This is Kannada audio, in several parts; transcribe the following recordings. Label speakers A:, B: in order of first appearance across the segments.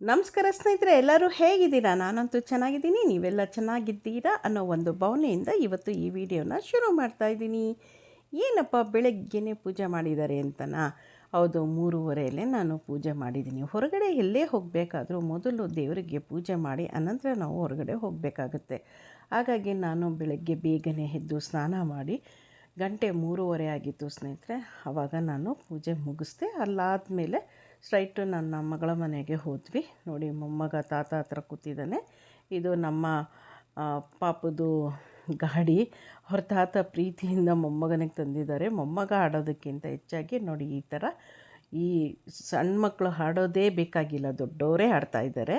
A: ನಮಸ್ಕಾರ ಸ್ನೇಹಿತರೆ, ಎಲ್ಲರೂ ಹೇಗಿದ್ದೀರಾ? ನಾನಂತೂ ಚೆನ್ನಾಗಿದ್ದೀನಿ. ನೀವೆಲ್ಲ ಚೆನ್ನಾಗಿದ್ದೀರಾ ಅನ್ನೋ ಒಂದು ಭಾವನೆಯಿಂದ ಇವತ್ತು ಈ ವಿಡಿಯೋನ ಶುರು ಮಾಡ್ತಾ ಇದ್ದೀನಿ. ಏನಪ್ಪ ಬೆಳಗ್ಗೆನೇ ಪೂಜೆ ಮಾಡಿದ್ದಾರೆ ಅಂತನಾ? ಹೌದು, ಮೂರುವರೆಯಲ್ಲೇ ನಾನು ಪೂಜೆ ಮಾಡಿದ್ದೀನಿ. ಹೊರಗಡೆ ಎಲ್ಲೇ ಹೋಗಬೇಕಾದ್ರೂ ಮೊದಲು ದೇವರಿಗೆ ಪೂಜೆ ಮಾಡಿ ಅನಂತರ ನಾವು ಹೊರಗಡೆ ಹೋಗಬೇಕಾಗುತ್ತೆ. ಹಾಗಾಗಿ ನಾನು ಬೆಳಗ್ಗೆ ಬೇಗನೆ ಎದ್ದು ಸ್ನಾನ ಮಾಡಿ ಗಂಟೆ ಮೂರುವರೆ ಆಗಿತ್ತು ಸ್ನೇಹಿತರೆ. ಆವಾಗ ನಾನು ಪೂಜೆ ಮುಗಿಸ್ದೆ, ಅಲ್ಲಾದಮೇಲೆ ಸ್ಟ್ರೈಟು ನನ್ನ ಮಗಳ ಮನೆಗೆ ಹೋದ್ವಿ. ನೋಡಿ, ಮೊಮ್ಮಗ ತಾತ ಹತ್ರ ಕೂತಿದ್ದಾನೆ. ಇದು ನಮ್ಮ ಪಾಪದು ಗಾಡಿ. ಅವ್ರ ತಾತ ಪ್ರೀತಿಯಿಂದ ಮೊಮ್ಮಗನಿಗೆ ತಂದಿದ್ದಾರೆ. ಮೊಮ್ಮಗ ಆಡೋದಕ್ಕಿಂತ ಹೆಚ್ಚಾಗಿ ನೋಡಿ, ಈ ಥರ ಈ ಸಣ್ಣ ಮಕ್ಕಳು ಆಡೋದೇ ಬೇಕಾಗಿಲ್ಲ. ದೊಡ್ಡವರೇ ಆಡ್ತಾ ಇದ್ದಾರೆ.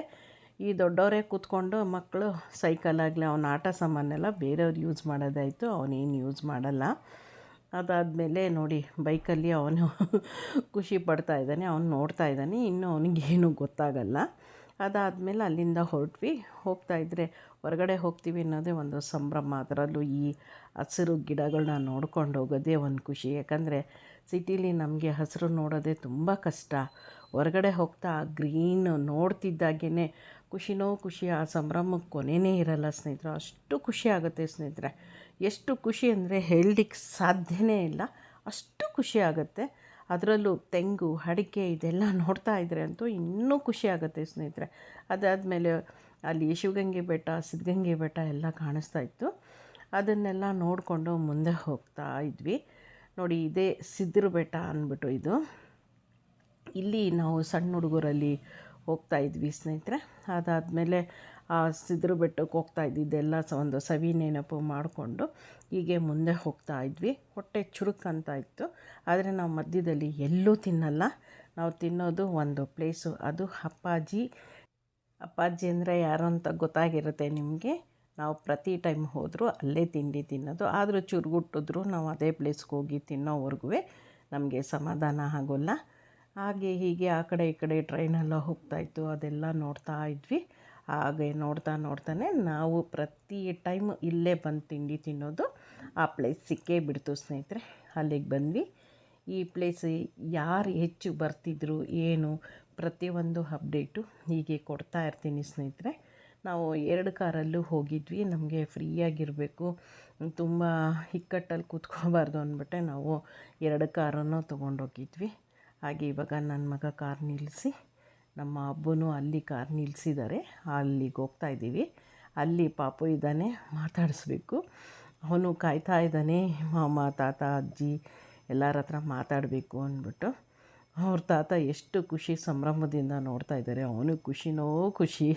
A: ಈ ದೊಡ್ಡವರೇ ಕೂತ್ಕೊಂಡು ಮಕ್ಕಳು ಸೈಕಲ್ ಆಗಲಿ, ಅವನ ಆಟ ಸಾಮಾನೆಲ್ಲ ಬೇರೆಯವ್ರು ಯೂಸ್ ಮಾಡೋದಾಯಿತು. ಅವನೇನು ಯೂಸ್ ಮಾಡಲ್ಲ. ಅದಾದಮೇಲೆ ನೋಡಿ ಬೈಕಲ್ಲಿ ಅವನು ಖುಷಿ ಪಡ್ತಾ ಇದ್ದಾನೆ, ಅವನು ನೋಡ್ತಾ ಇದ್ದಾನೆ, ಇನ್ನು ಅವನಿಗೇನು ಗೊತ್ತಾಗಲ್ಲ. ಅದಾದಮೇಲೆ ಅಲ್ಲಿಂದ ಹೊರಟ್ವಿ. ಹೋಗ್ತಾ ಇದ್ದರೆ ಹೊರಗಡೆ ಹೋಗ್ತೀವಿ ಅನ್ನೋದೇ ಒಂದು ಸಂಭ್ರಮ. ಅದರಲ್ಲೂ ಈ ಹಸಿರು ಗಿಡಗಳನ್ನ ನೋಡ್ಕೊಂಡು ಹೋಗೋದೇ ಒಂದು ಖುಷಿ. ಯಾಕಂದರೆ ಸಿಟೀಲಿ ನಮಗೆ ಹಸಿರು ನೋಡೋದೇ ತುಂಬ ಕಷ್ಟ. ಹೊರಗಡೆ ಹೋಗ್ತಾ ಆ ಗ್ರೀನ್ ನೋಡ್ತಿದ್ದಾಗೇ ಖುಷಿನೋ ಖುಷಿ ಆ ಸಂಭ್ರಮಕ್ಕೆ ಕೊನೆಯೇ ಇರಲ್ಲ ಸ್ನೇಹಿತರೆ. ಅಷ್ಟು ಖುಷಿ ಆಗುತ್ತೆ ಸ್ನೇಹಿತರೆ. ಎಷ್ಟು ಖುಷಿ ಅಂದರೆ ಹೇಳಲಿಕ್ಕೆ ಸಾಧ್ಯನೇ ಇಲ್ಲ. ಅಷ್ಟು ಖುಷಿ ಆಗುತ್ತೆ. ಅದರಲ್ಲೂ ತೆಂಗು, ಅಡಿಕೆ ಇದೆಲ್ಲ ನೋಡ್ತಾ ಇದ್ದರೆ ಅಂತೂ ಇನ್ನೂ ಖುಷಿ ಆಗುತ್ತೆ ಸ್ನೇಹಿತರೆ. ಅದಾದಮೇಲೆ ಅಲ್ಲಿ ಶಿವಗಂಗೆ ಬೆಟ್ಟ, ಸಿದ್ಧಗಂಗೆ ಬೆಟ್ಟ ಎಲ್ಲ ಕಾಣಿಸ್ತಾ ಇತ್ತು. ಅದನ್ನೆಲ್ಲ ನೋಡಿಕೊಂಡು ಮುಂದೆ ಹೋಗ್ತಾ ಇದ್ವಿ. ನೋಡಿ, ಇದೇ ಸಿದ್ಧರ ಬೆಟ್ಟ ಅಂದ್ಬಿಟ್ಟು ಇದು. ಇಲ್ಲಿ ನಾವು ಸಣ್ಣ ಹುಡುಗರಲ್ಲಿ ಹೋಗ್ತಾ ಇದ್ವಿ ಸ್ನೇಹಿತರೆ. ಅದಾದಮೇಲೆ ಆ ಸಿದ್ರ ಬೆಟ್ಟಕ್ಕೆ ಹೋಗ್ತಾ ಇದ್ದಿದ್ದೆಲ್ಲ ಸ ಒಂದು ಸವಿ ನೆನಪು ಮಾಡಿಕೊಂಡು ಹೀಗೆ ಮುಂದೆ ಹೋಗ್ತಾ ಇದ್ವಿ. ಹೊಟ್ಟೆ ಚುರುಕು ಅಂತ ಇತ್ತು. ಆದರೆ ನಾವು ಮಧ್ಯದಲ್ಲಿ ಎಲ್ಲೂ ತಿನ್ನಲ್ಲ. ನಾವು ತಿನ್ನೋದು ಒಂದು ಪ್ಲೇಸು. ಅದು ಅಪ್ಪಾಜಿ. ಅಪ್ಪಾಜಿ ಅಂದರೆ ಯಾರು ಅಂತ ಗೊತ್ತಾಗಿರುತ್ತೆ ನಿಮಗೆ. ನಾವು ಪ್ರತಿ ಟೈಮ್ ಹೋದರೂ ಅಲ್ಲೇ ತಿಂಡಿ ತಿನ್ನೋದು. ಆದರೂ ಚುರುಗುಟ್ಟಿದ್ರು ನಾವು ಅದೇ ಪ್ಲೇಸ್ಗೆ ಹೋಗಿ ತಿನ್ನೋವರೆಗೂ ನಮಗೆ ಸಮಾಧಾನ ಆಗೋಲ್ಲ. ಹಾಗೆ ಹೀಗೆ ಆ ಕಡೆ ಈ ಕಡೆ ಟ್ರೈನೆಲ್ಲ ಹೋಗ್ತಾಯಿತ್ತು ಅದೆಲ್ಲ ನೋಡ್ತಾ ಇದ್ವಿ. ಹಾಗೆ ನೋಡ್ತಾ ನೋಡ್ತಾನೆ ನಾವು ಪ್ರತಿ ಟೈಮ್ ಇಲ್ಲೇ ಬಂದು ತಿಂಡಿ ತಿನ್ನೋದು ಆ ಪ್ಲೇಸ್ ಸಿಕ್ಕೇ ಬಿಡ್ತು ಸ್ನೇಹಿತರೆ, ಅಲ್ಲಿಗೆ ಬಂದ್ವಿ. ಈ ಪ್ಲೇಸ್ ಯಾರು ಹೆಚ್ಚು ಬರ್ತಿದ್ರು ಏನು ಪ್ರತಿಯೊಂದು ಅಪ್ಡೇಟು ಹೀಗೆ ಕೊಡ್ತಾ ಇರ್ತೀನಿ ಸ್ನೇಹಿತರೆ. ನಾವು ಎರಡು ಕಾರಲ್ಲೂ ಹೋಗಿದ್ವಿ, ನಮಗೆ ಫ್ರೀಯಾಗಿರಬೇಕು, ತುಂಬ ಇಕ್ಕಟ್ಟಲ್ಲಿ ಕೂತ್ಕೋಬಾರ್ದು ಅಂದ್ಬಿಟ್ಟೆ ನಾವು ಎರಡು ಕಾರನ್ನು ತೊಗೊಂಡೋಗಿದ್ವಿ. ಹಾಗೆ ಇವಾಗ ನನ್ನ ಮಗ ಕಾರ್ ನಿಲ್ಲಿಸಿ ನಮ್ಮ ಅಬ್ಬನೂ ಅಲ್ಲಿ ಕಾರ್ ನಿಲ್ಲಿಸಿದ್ದಾರೆ ಅಲ್ಲಿಗೆ ಹೋಗ್ತಾ ಇದ್ದೀವಿ. ಅಲ್ಲಿ ಪಾಪು ಇದ್ದಾನೆ, ಮಾತಾಡಿಸ್ಬೇಕು. ಅವನು ಕಾಯ್ತಾ ಇದ್ದಾನೆ, ಮಾಮ, ತಾತ, ಅಜ್ಜಿ ಎಲ್ಲರ ಹತ್ರ ಮಾತಾಡಬೇಕು ಅಂದ್ಬಿಟ್ಟು. ಅವ್ರ ತಾತ ಎಷ್ಟು ಖುಷಿ ಸಂಭ್ರಮದಿಂದ ನೋಡ್ತಾ ಇದ್ದಾರೆ. ಅವನು ಖುಷಿನೋ ಖುಷಿ.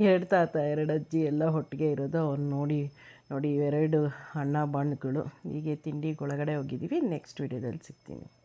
A: ಎರಡು ತಾತ, ಎರಡು ಅಜ್ಜಿ ಎಲ್ಲ ಒಟ್ಟಿಗೆ ಇರೋದು ಅವ್ನು ನೋಡಿ ನೋಡಿ ಇವೆರಡು ಅಣ್ಣ, ಬಣ್ಣಗಳು. ಹೀಗೆ ತಿಂಡಿಗೆ ಒಳಗಡೆ ಹೋಗಿದ್ದೀವಿ. ನೆಕ್ಸ್ಟ್ ವೀಡಿಯೋದಲ್ಲಿ ಸಿಗ್ತೀನಿ.